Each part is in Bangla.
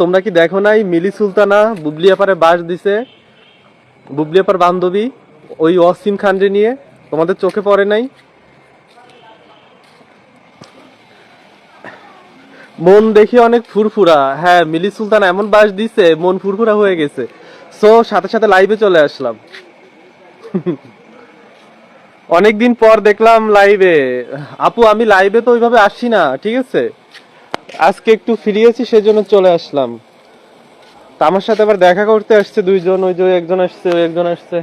তোমরা কি দেখো নাই? মিলি সুলতানা বুবলি আপারে বাস দিছে। বুবলি আপার বান্ধবী, ওই অসীম খানরে নিয়ে। তোমাদের চোখে পড়ে নাই? মন দেখি অনেক ফুরফুরা। হ্যাঁ মিলি সুলতান এমন বাস দিছে, মন ফুরফুরা হয়ে গেছে। সো সাথে সাথে লাইভে চলে আসলাম। অনেকদিন পর দেখলাম লাইভে আপু, আমি লাইভে তো ওইভাবে আসি না, ঠিক আছে? আজকে একটু ফিরিয়েছি সেজন্য চলে আসলাম। তা আমার সাথে আবার দেখা করতে আসছে দুইজন ওই যে একজন আসছে ওই একজন আসছে।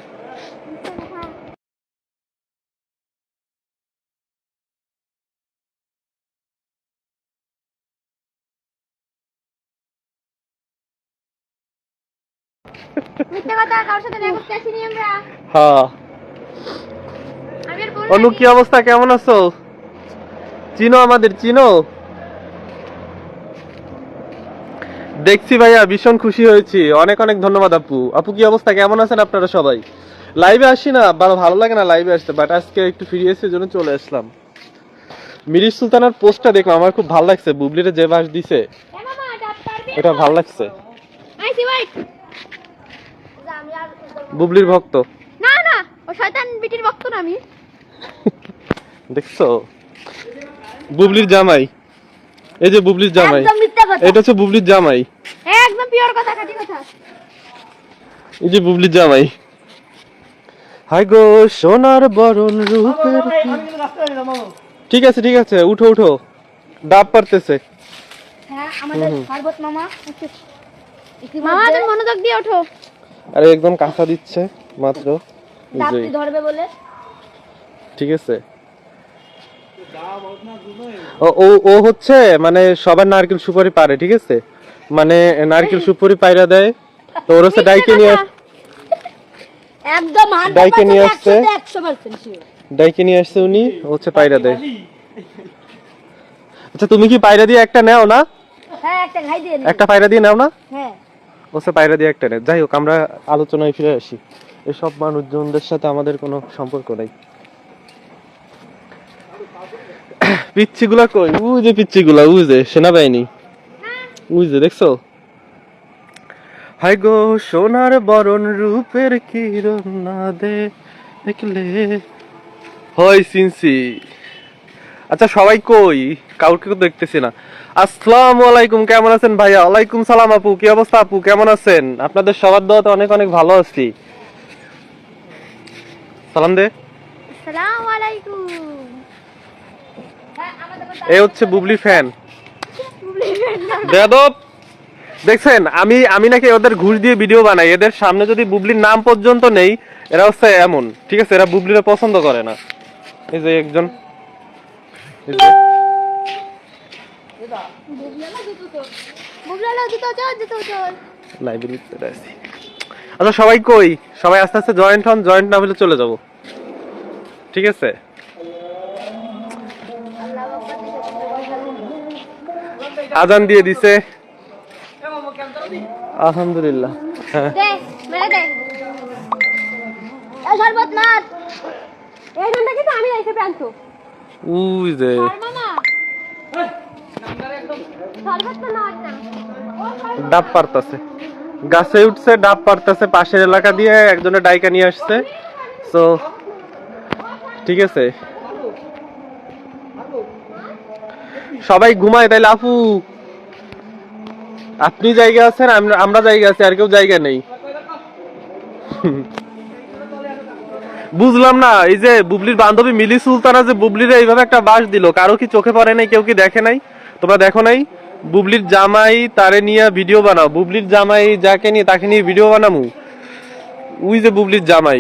হ্যাঁ। অনু কি অবস্থা? কেমন আছো? চিনো আমাদের চিনো? দেখছি ভাইয়া ভীষণ খুশি হয়েছি। অনেক অনেক ধন্যবাদ আপু। আপু কি অবস্থা? কেমন আছেন আপনারা সবাই? লাইভে আসি না ভালো ভালো লাগে না লাইভে আসতে বাট আজকে একটু ফিরে এসে জন্য চলে আসলাম। মিরিজ সুলতানার পোস্টটা দেখলাম আমার খুব ভালো লাগছে বুবলিরে যে বাস দিছে এটা ভালো লাগছে। বুবলির ভক্ত। না না ও শয়তান বিটির ভক্ত না আমি। দেখছ? বুবলির জামাই। এই যে বুবলির জামাই। এটা হচ্ছে বুবলির জামাই। একদম পিওর কথা খাঁটি কথা। এই যে বুবলির জামাই। হাই গো সোনার বরণ রূপের ঠিক আছে ঠিক আছে উঠো উঠো। ডাব পারতেছে। হ্যাঁ আমাদের পার্বত মামা মামা তুমি মনোযোগ দিয়ে ওঠো। আরে একদম কাঁচা দিচ্ছে মাত্র। ডাবটি ধরবে বলে? ঠিক আছে। ও ও ও হচ্ছে মানে সবার নারকেল সুপারি পারে ঠিক আছে? মানে নারকেল সুপুরি পায়রা দেয়। তো ওর হচ্ছে ডাইকে নিয়ে একদম ডাইকে নিয়ে আসছে। ডাইকে নিয়ে আসছে উনি হচ্ছে পায়রা দেয়। আচ্ছা তুমি কি পায়রা দিয়ে একটা নেও না? হ্যাঁ একটা খাই দিয়ে একটা পায়রা দিয়ে নাও না? হ্যাঁ। ওসে পায়রা দিয়ে একটা নেয়। যাই হোক আমরা আলোচনায় ফিরে আসি। এসব মানুষজনদের সাথে আমাদের কোনো সম্পর্ক নাই। পিচ্ছিগুলা কই? উই যে পিচ্ছিগুলা উই যে সেনাবাহিনী। যে দেখছ? হাই গো সোনার বরণ রূপের কিরণ না দে দেখলে। হয় সিনসি। আচ্ছা সবাই কই? কাউকে তো দেখতেছি না। আসসালামু আলাইকুম কেমন আছেন ভাইয়া? ওয়ালাইকুম সালাম আপু কি অবস্থা আপু? কেমন আছেন? আপনাদের সবার দোয়াতে অনেক অনেক ভালো আছি। সালাম দে। আসসালামু আলাইকুম। এই হচ্ছে বুবলি ফ্যান। বেদব দেখছেন, আমি আমি নাকি ওদের ঘুষ দিয়ে ভিডিও বানাই। এদের সামনে যদি বুবলির নাম পর্যন্ত নেই, এরা হচ্ছে এমন। ঠিক আছে, এরা বুবলিরা পছন্দ করে না। এই যে একজন। আচ্ছা সবাই কই? সবাই আস্তে আস্তে জয়েন্ট হন জয়েন্ট না হলে চলে যাব। ঠিক আছে আজান দিয়ে দিছে আলহামদুলিল্লাহ হ্যাঁ দে মেরে দে এই শরবত নাথ এই জন্য কিন্তু আমি এসে প্রান্ত উই যে আর মামা শরবত তো নাথ না। ও শরবত ডাব পারতাছে। গাছে উঠছে ডাব পারতাছে। পাশের এলাকা দিয়ে একজনের ডাইকা নিয়ে আসছে। তো ঠিক আছে। সবাই ঘুমায় তাইলে আপু। আপনি জায়গা আছেন আমরা জায়গা আছি আর কেউ জায়গা নেই। বুঝলাম না এই যে বুবলির বান্ধবী মিলি সুলতানা যে বুবলির এইভাবে একটা বাস দিল কারও কি চোখে পড়ে নাই কেউ কি দেখে নাই? তোমরা দেখো নাই? বুবলির জামাই তারে নিয়ে ভিডিও বানাও। বুবলির জামাই যাকে নিয়ে তাকে নিয়ে ভিডিও বানামু? উই যে বুবলির জামাই।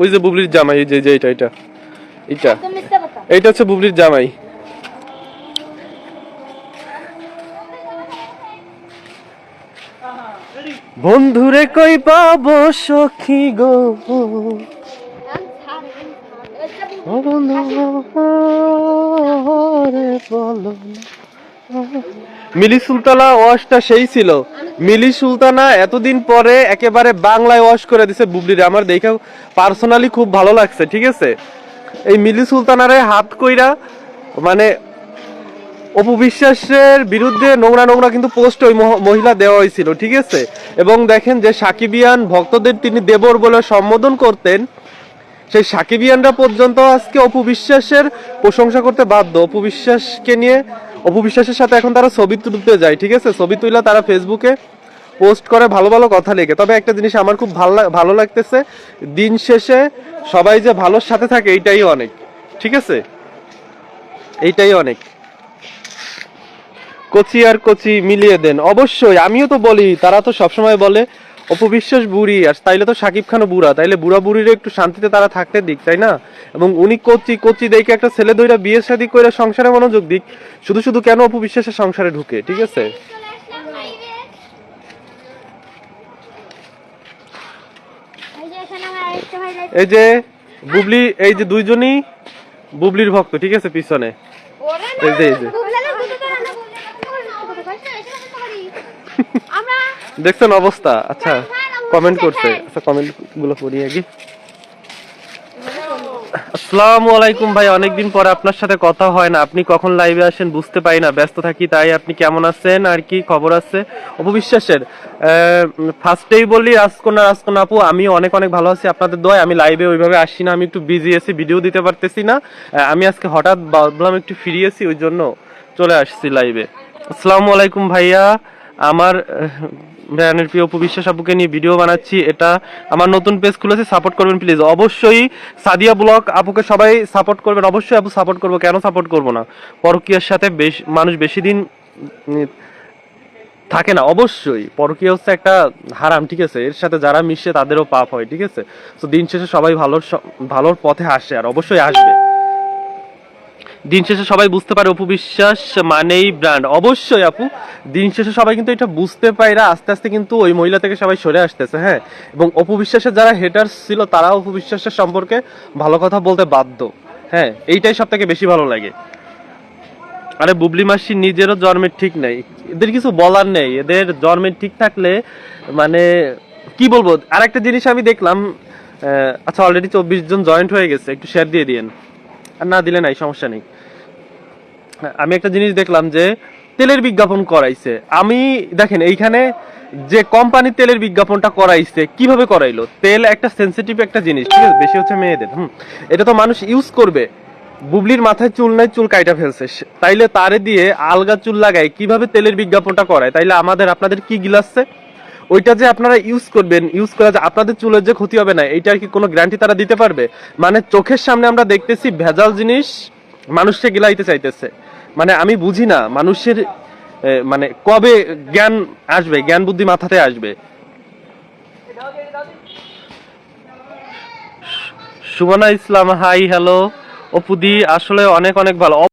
ওই যে বুবলির জামাই এই যে যে এটা এটা এটা এইটা হচ্ছে বুবলির জামাই। বন্ধুরে কই পাবো সখী গো। মিলি সুলতানা ওয়াশটা সেই ছিল। মিলি সুলতানা এতদিন পরে একেবারে বাংলায় ওয়াশ করে দিছে বুবলিরে। আমার দেখে পার্সোনালি খুব ভালো লাগছে, ঠিক আছে? এই মিলি সুলতানারে হাত কইরা মানে অপু বিশ্বাসের বিরুদ্ধে নোংরা নোংরা কিন্তু পোস্ট ওই মহ- মহিলা দেওয়া হয়েছিল, ঠিক আছে? এবং দেখেন যে সাকিবিয়ান ভক্তদের তিনি দেবর বলে সম্বোধন করতেন। সেই সাকিবিয়ানরা পর্যন্ত আজকে অপু বিশ্বাসের প্রশংসা করতে বাধ্য। অপু বিশ্বাসকে নিয়ে, অপু বিশ্বাসের সাথে এখন তারা ছবি তুলতে যায়, ঠিক আছে? ছবি তুলে তারা ফেসবুকে পোস্ট করে ভালো ভালো কথা লেগে তবে একটা জিনিস আমার খুব ভালো ভালো লাগতেছে, দিন শেষে সবাই যে ভালোর সাথে থাকে, এইটাই অনেক, ঠিক আছে? এইটাই অনেক। কচি আর কচি মিলিয়ে দেন। অবশ্যই আমিও তো বলি তারা তো সবসময় বলে অপবিশ্বাস বুড়ি আর তাইলে তো সাকিব খানও বুড়া তাইলে বুড়া বুড়ির একটু শান্তিতে তারা থাকতে দিক তাই না? এবং উনি কচি কচি দেখে একটা ছেলে দইরা বিয়ে শাদী করে সংসারে মনোযোগ দিক শুধু শুধু কেন অপবিশ্বাসের সংসারে ঢুকে ঠিক আছে? এই যে বুবলি এই যে দুইজনই বুবলির ভক্ত ঠিক আছে পিছনে? এই যে, এই যে। আমরা দেখছেন অবস্থা? আচ্ছা কমেন্ট করছে। আচ্ছা কমেন্টগুলো পড়ি আগে। আসসালামু আলাইকুম ভাই অনেকদিন পরে আপনার সাথে কথা হয় না। আপনি কখন লাইভে আসেন বুঝতে পারি না ব্যস্ত থাকি তাই আপনি কেমন আছেন? আর কি খবর আছে? অপবিশ্বাসের ফার্স্টেই বলি রাজকন্যা রাজকন্যা আপু আমি অনেক অনেক ভালো আছি। আপনাদের দয় আমি লাইভে ওইভাবে আসি না আমি একটু বিজি আছি ভিডিও দিতে পারতেছি না। আমি আজকে হঠাৎ ভাবলাম একটু ফিরে আছি ওই জন্য চলে আসছি লাইভে আসসালামু আলাইকুম ভাইয়া। আমার ব্র্যান্ডের প্রিয় উপবিশ্বাস আপুকে নিয়ে ভিডিও বানাচ্ছি। এটা আমার নতুন পেজ খুলেছে সাপোর্ট করবেন প্লিজ অবশ্যই সাদিয়া ব্লগ আপুকে সবাই সাপোর্ট করবেন। অবশ্যই আপু সাপোর্ট করব। কেন সাপোর্ট করব না? পরকীয়ার সাথে বেশ, মানুষ বেশি দিন থাকে না। অবশ্যই। পরকীয়া হচ্ছে একটা হারাম, ঠিক আছে? এর সাথে যারা মিশে তাদেরও পাপ হয়, ঠিক আছে? তো দিন শেষে সবাই ভালোর ভালোর পথে আসে আর অবশ্যই আসবে। দিন শেষে সবাই বুঝতে পারে অপু বিশ্বাস মানেই ব্র্যান্ড অবশ্যই আপু, দিন শেষে সবাই কিন্তু এটা বুঝতে পারে আস্তে আস্তে কিন্তু ওই মহিলা থেকে সবাই সরে আসতেছে হ্যাঁ? এবং অপু বিশ্বাসের যারা হেটার্স ছিল তারা অপু বিশ্বাসের সম্পর্কে ভালো কথা বলতে বাধ্য হ্যাঁ? এইটাই সব থেকে বেশি ভালো লাগে। আরে বুবলি মাসি নিজেরও জন্মের ঠিক নেই। এদের কিছু বলার নেই। এদের জন্মের ঠিক থাকলে মানে কি বলব? আর একটা জিনিস আমি দেখলাম আচ্ছা অলরেডি চব্বিশ জন জয়েন্ট হয়ে গেছে, একটু শেয়ার দিয়ে দিয়েন। আর না দিলে নাই, সমস্যা নেই। আমি একটা জিনিস দেখলাম যে, তেলের বিজ্ঞাপন করাইছে। আমি, দেখেন, এইখানে যে কোম্পানি তেলের বিজ্ঞাপনটা করাইছে, কীভাবে করাইলো? তেল একটা সেন্সিটিভ একটা জিনিস, ঠিক আছে? বেশি হচ্ছে মেয়েদের, হুম? এটা তো মানুষ ইউজ করবে। বুবলির মাথায় চুল নাই, চুল কাইটা ফেলছে। তাইলে তারে দিয়ে আলগা চুল লাগায় কীভাবে তেলের বিজ্ঞাপনটা করায়? তাইলে আমাদের, আপনাদের কি গিলাচ্ছে ওইটা যে আপনারা ইউজ করবেন ইউজ করে যে আপনাদের চুলের যে ক্ষতি হবে না এইটার কি কোনো গ্যারান্টি তারা দিতে পারবে? মানে চোখের সামনে আমরা দেখতেছি ভেজাল জিনিস মানুষকে গিলাইতে চাইতেছে। মানে আমি বুঝি না মানুষের মানে কবে জ্ঞান আসবে, জ্ঞান বুদ্ধি মাথাতে আসবে। সুমনা ইসলাম হাই হ্যালো অপুদি আসলে অনেক অনেক ভালো।